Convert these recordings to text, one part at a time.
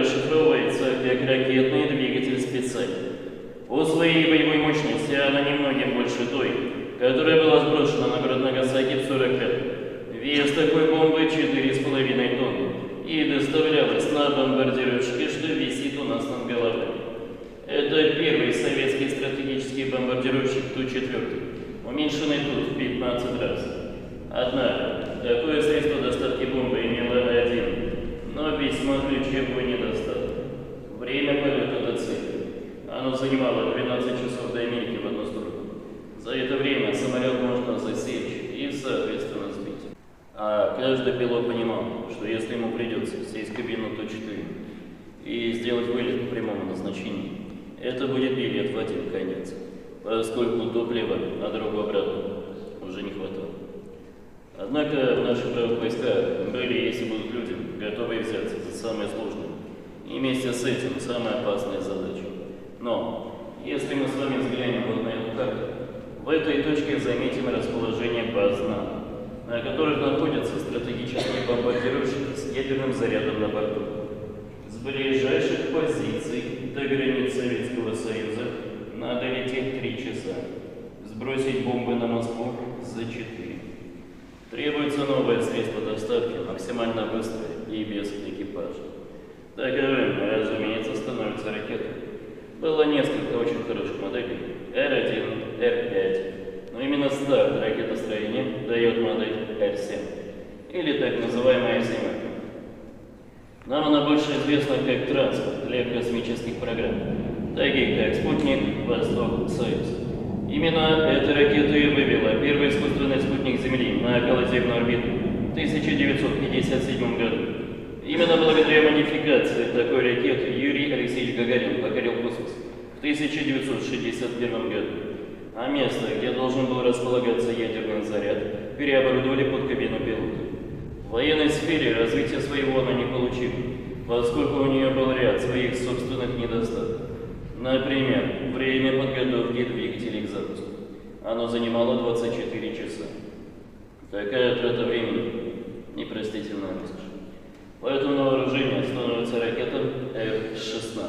расшифровывается как ракетный двигатель специаль. По своей боевой мощности она немногим больше той, которая была сброшена на город Нагасаки в 40 лет. Вес такой бомбы 4,5 тонны и доставлялась на бомбардировщике, что висит у нас над головой. Это первый советский стратегический бомбардировщик Ту-4, уменьшенный тут в 15 раз. Однако, такое средство доставки бомбы имело но весьма ключевой недостаток. Время полета до цели. Оно занимало 12 часов до Америки в одну сторону. За это время самолет можно засечь и, соответственно, сбить. А каждый пилот понимал, что если ему придется сесть в кабину Ту-4 и сделать вылет по прямому назначению, это будет билет в один конец, поскольку топлива на дорогу обратно уже не хватало. Однако в наших правых войсках были, если будут люди, готовые взяться за самое сложное, и вместе с этим самая опасная задача. Но, если мы с вами взглянем вот на эту карту, в этой точке заметим расположение баз НАТО, на которых находятся стратегические бомбардировщики с ядерным зарядом на борту. С ближайших позиций до границ Советского Союза надо лететь три часа. Сбросить бомбы на Москву за четыре. Требуется новое средство доставки, максимально быстрое и без экипажа. Таковым, разумеется, становится ракета. Было несколько очень хороших моделей. Р-1, Р-5. Но именно старт ракетостроения дает модель Р-7. Или так называемая «семерка». Нам она больше известна как транспорт для космических программ, таких как «Спутник», «Восток», «Союз». Именно эта ракета и вывела первый искусственный спутник Земли на околоземную орбиту в 1957 году. Именно благодаря модификации такой ракеты Юрий Алексеевич Гагарин покорил космос в 1961 году. А место, где должен был располагаться ядерный заряд, переоборудовали под кабину пилота. В военной сфере развития своего она не получила, поскольку у нее был ряд своих собственных недостатков. Например, время подготовки двигателей к запуску. Оно занимало 24 часа. Такая трата времени – непростительная. Поэтому на вооружении становится ракета F-16.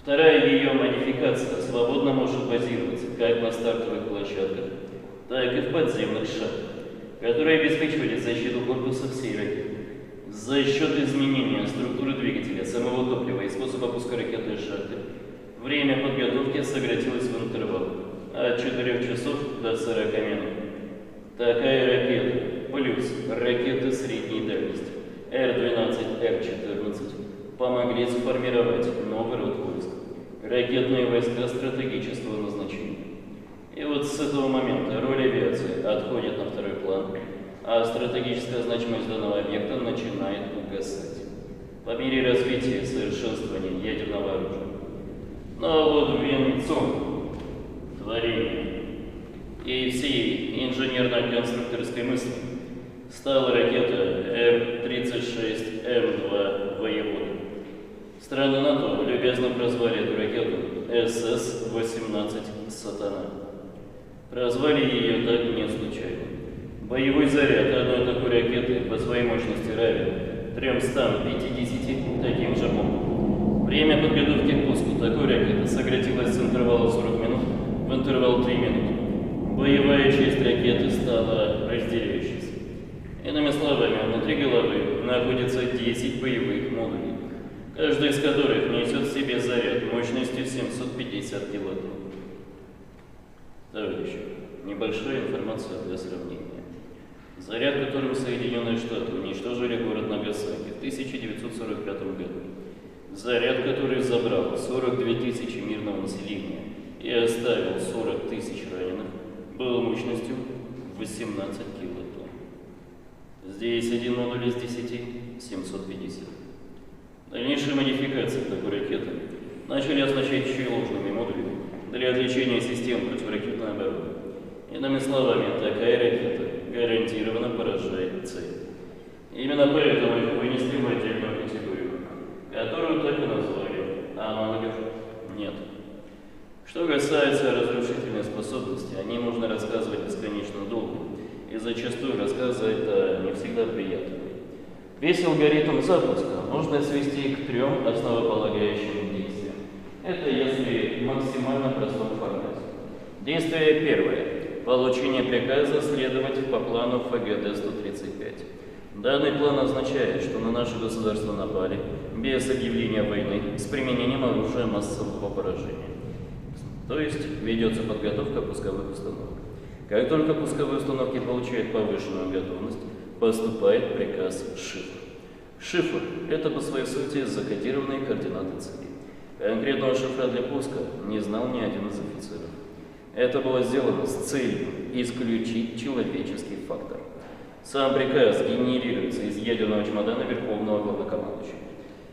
Вторая ее модификация свободно может базироваться как на стартовых площадках, так и в подземных шахтах, которые обеспечивали защиту корпуса всей ракеты. За счет изменения структуры двигателя, самого топлива и способа пуска ракеты из шахты, время подготовки сократилось в интервал от 4 часов до 40 минут. Такая ракета плюс ракеты средней дальности Р-12, Р-14 помогли сформировать новый род войск – ракетные войска стратегического назначения. И вот с этого момента роль авиации отходит на второй план, а стратегическая значимость данного объекта начинает угасать по мере развития и совершенствования ядерного оружия. Но вот венцом творения и всей инженерно-конструкторской мысли стала ракета Р-36М2 «Воевода». Страны НАТО любезно прозвали эту ракету СС-18 «Сатана». Прозвали ее так не случайно. Боевой заряд одной такой ракеты по своей мощности равен 350 таким же бомбам. Время подготовки к пуску такой ракеты сократилось с интервала 40 минут в интервал 3 минуты. Боевая часть ракеты стала разделяющейся. Иными словами, внутри головы находится 10 боевых модулей, каждый из которых несет в себе заряд мощностью 750 килотонн. Товарищи, небольшая информация для сравнения. Заряд, которым Соединенные Штаты уничтожили город Нагасаки в 1945 году. Заряд, который забрал 42 тысячи мирного населения и оставил 40 тысяч раненых, был мощностью 18 килотонн. Здесь один модуль из 10 – 750. Дальнейшие модификации такой ракеты начали оснащать еще и ложными модулями для отличения систем противоракетной обороны. Иными словами, такая ракета гарантированно поражает цель. Именно поэтому их вынесли в отдельную категорию, которую так и назвали. Аналогов нет. Что касается разрушительной способности, о ней можно рассказывать бесконечно долго и зачастую рассказы это не всегда приятно. Весь алгоритм запуска можно свести к трем основополагающим действиям. Это если максимально простом формате. Действие первое. Получение приказа следовать по плану ФГД-135. Данный план означает, что на наше государство напали без объявления войны с применением оружия массового поражения. То есть ведется подготовка пусковых установок. Как только пусковые установки получают повышенную готовность, поступает приказ шифр. Шифр – это по своей сути закодированные координаты цели. Конкретного шифра для пуска не знал ни один из офицеров. Это было сделано с целью исключить человеческий фактор. Сам приказ генерируется из ядерного чемодана Верховного Главнокомандующего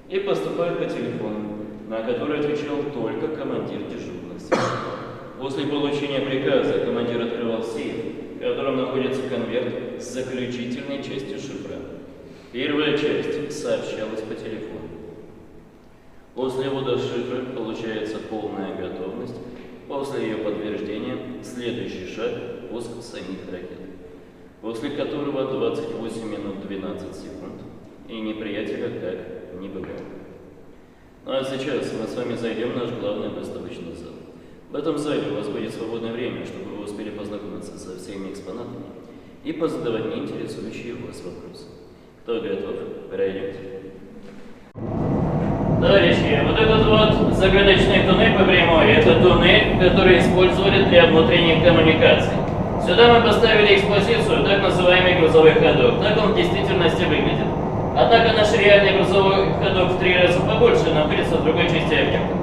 и поступает по телефону, на который отвечал только командир дежурных сил. После получения приказа командир открывал сейф, в котором находится конверт с заключительной частью шифра. Первая часть сообщалась по телефону. После ввода шифра получается полная готовность. После ее подтверждения следующий шаг – пуск самих ракет, после которого 28 минут 12 секунд и неприятеля как не бывало. Ну а сейчас мы с вами зайдем в наш главный выставочный зал. В этом зале у вас будет свободное время, чтобы вы успели познакомиться со всеми экспонатами и позадавать мне интересующие вас вопросы. Кто готов? Пройдемте. Товарищи, вот этот вот загадочный туннель по прямой, это туннель, который использовали для внутренних коммуникаций. Сюда мы поставили экспозицию так называемый грузовой ходок. Так он в действительности выглядит. Однако наш реальный грузовой ходок в три раза побольше находится в другой части объекта.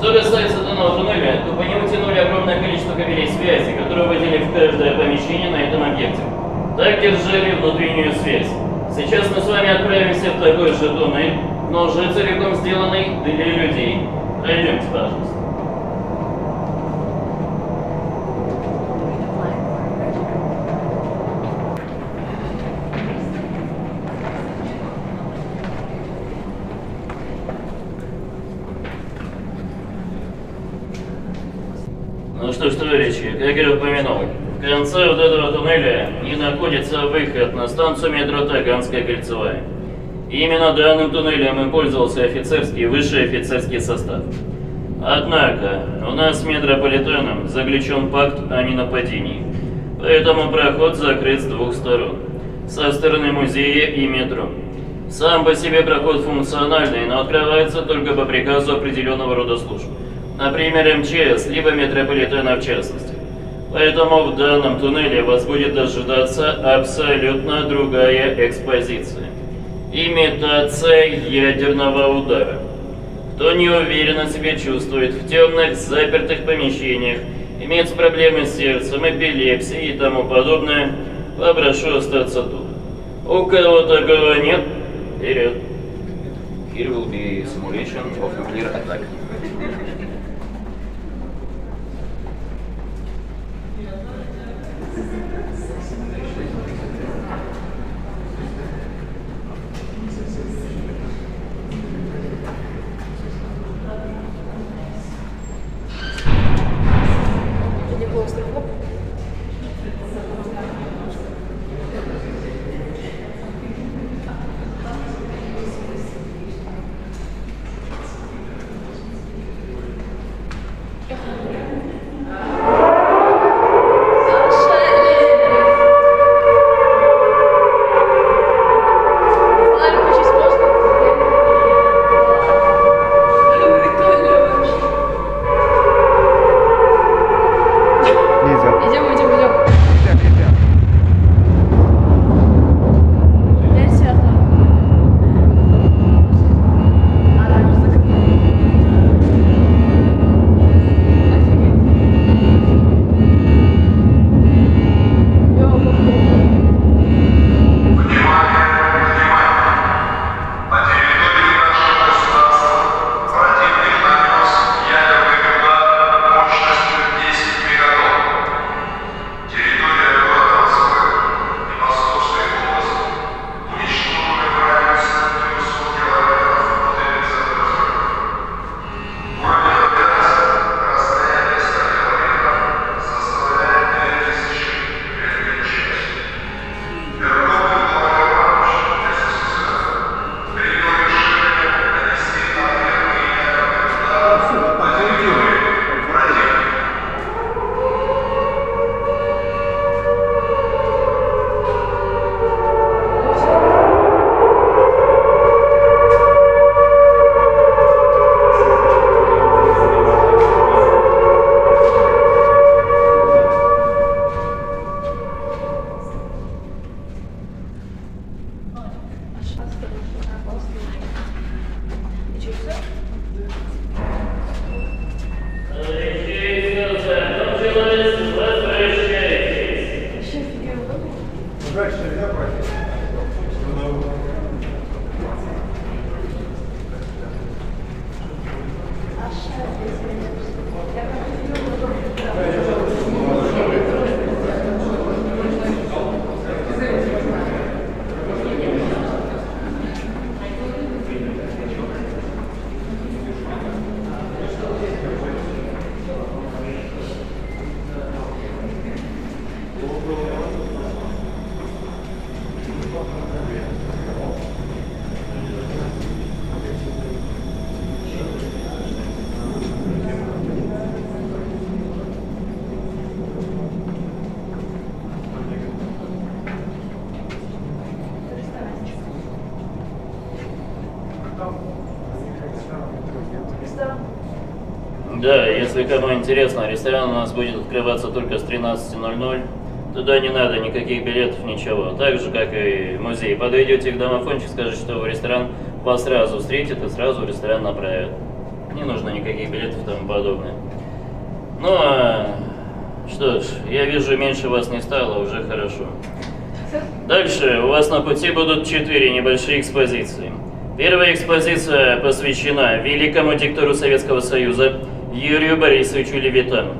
Что касается данного туннеля, то по нему тянули огромное количество кабелей связи, которые вводили в каждое помещение на этом объекте. Так держали внутреннюю связь. Сейчас мы с вами отправимся в такой же туннель, но уже целиком сделанный для людей. Пройдемте, пожалуйста. Ну что ж, я упомянул, в конце вот этого туннеля не находится выход на станцию метро Таганская кольцевая. Именно данным туннелем и пользовался офицерский и высший офицерский состав. Однако, у нас с метрополитеном заключен пакт о ненападении, поэтому проход закрыт с двух сторон, со стороны музея и метро. Сам по себе проход функциональный, но открывается только по приказу определенного рода служб. Например, МЧС, либо метрополитена в частности. Поэтому в данном туннеле вас будет ожидаться абсолютно другая экспозиция. Имитация ядерного удара. Кто неуверенно себя чувствует в темных, запертых помещениях, имеет проблемы с сердцем, эпилепсией и тому подобное, попрошу остаться тут. У кого такого нет, вперед. Here will be simulation of nuclear attack. Если кому интересно, ресторан у нас будет открываться только с 13.00. Туда не надо никаких билетов, ничего. Так же, как и музей. Подойдете к домофончику, скажете, что вы ресторан, вас сразу встретят и сразу в ресторан направят. Не нужно никаких билетов и тому подобное. Ну, а что ж, я вижу, меньше вас не стало, уже хорошо. Дальше у вас на пути будут четыре небольшие экспозиции. Первая экспозиция посвящена великому диктору Советского Союза Юрию Борисовичу Левитану.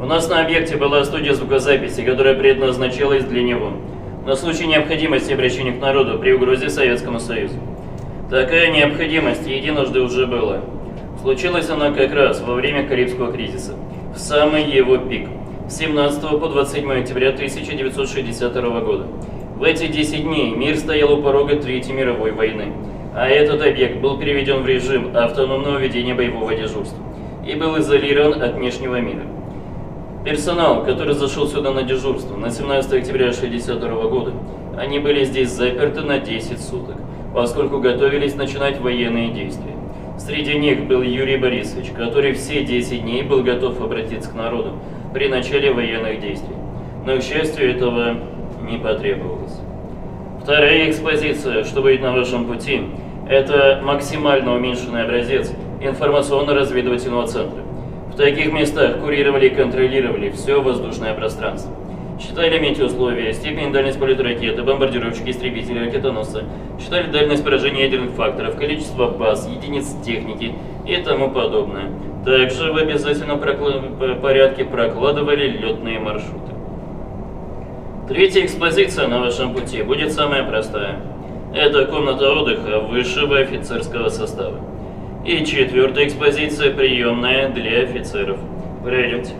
У нас на объекте была студия звукозаписи, которая предназначалась для него на случай необходимости обращения к народу при угрозе Советскому Союзу. Такая необходимость единожды уже была. Случилась она как раз во время Карибского кризиса, в самый его пик, с 17 по 27 октября 1962 года. В эти 10 дней мир стоял у порога Третьей мировой войны, а этот объект был переведен в режим автономного ведения боевого дежурства и был изолирован от внешнего мира. Персонал, который зашел сюда на дежурство на 17 октября 1962 года, они были здесь заперты на 10 суток, поскольку готовились начинать военные действия. Среди них был Юрий Борисович, который все 10 дней был готов обратиться к народу при начале военных действий. Но, к счастью, этого не потребовалось. Вторая экспозиция, что будет на вашем пути, это максимально уменьшенный образец информационно-разведывательного центра. В таких местах курировали и контролировали все воздушное пространство. Считали метеоусловия, степень и дальность полета ракеты, бомбардировщики, истребители, ракетоносца. Считали дальность поражения ядерных факторов, количество баз, единиц техники и тому подобное. Также в обязательном прокла- порядке прокладывали летные маршруты. Третья экспозиция на вашем пути будет самая простая. Это комната отдыха высшего офицерского состава. И четвертая экспозиция приемная для офицеров. Пройдемте.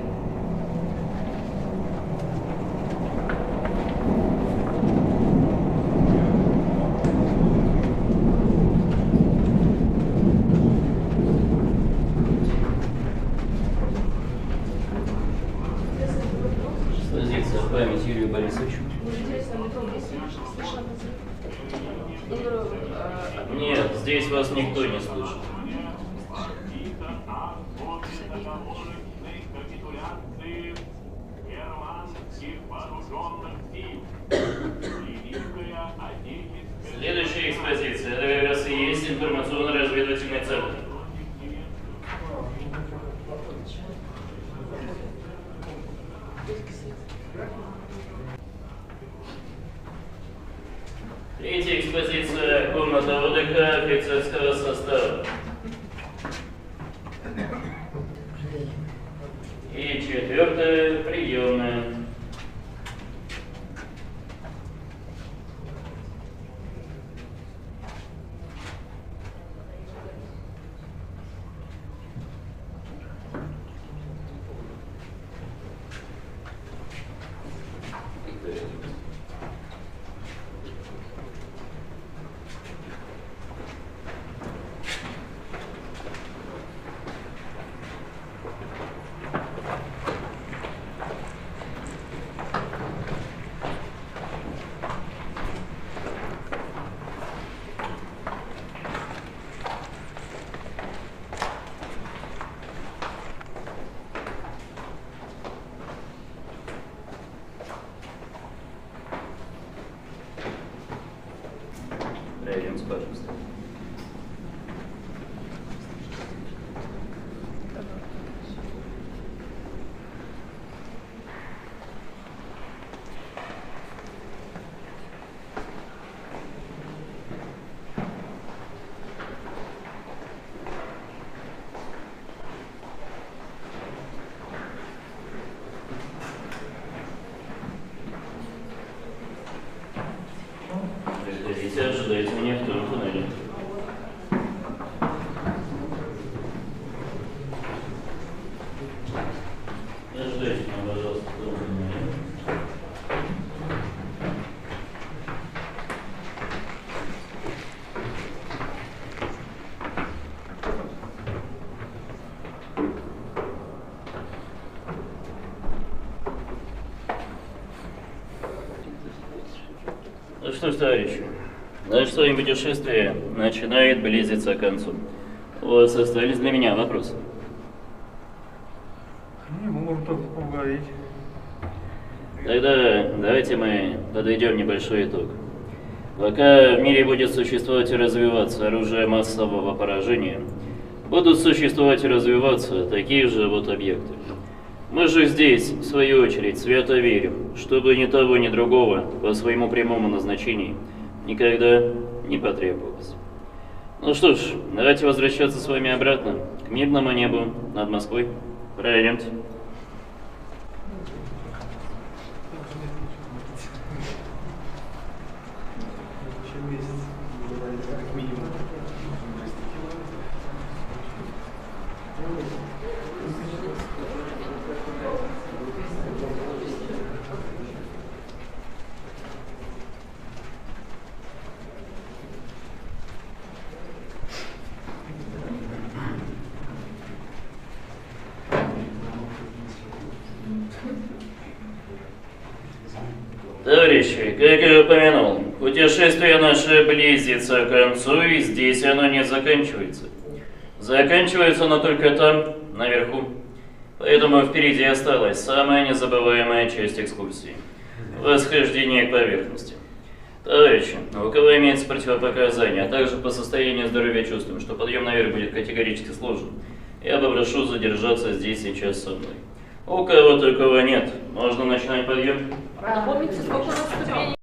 rezume. Приходите, ожидайте меня в том туннеле. Ожидайте меня, пожалуйста, в том. Ну что ж, товарищи, наше с вами путешествие начинает близиться к концу. У вас остались для меня вопросы? Не, мы можем только поговорить. Тогда давайте мы подведем небольшой итог. Пока в мире будет существовать и развиваться оружие массового поражения, будут существовать и развиваться такие же вот объекты. Мы же здесь, в свою очередь, свято верим, чтобы ни того, ни другого по своему прямому назначению никогда не потребовалось. Ну что ж, давайте возвращаться с вами обратно к мирному небу над Москвой. Пройдемте. Товарищи, как я упомянул, путешествие наше близится к концу, и здесь оно не заканчивается. Заканчивается оно только там, наверху. Поэтому впереди осталась самая незабываемая часть экскурсии – восхождение к поверхности. Товарищи, у кого имеется противопоказания, а также по состоянию здоровья чувствуем, что подъем наверх будет категорически сложен, я попрошу задержаться здесь сейчас со мной. У кого такого нет, можно начинать подъем. Напомните, сколько у нас ступеней?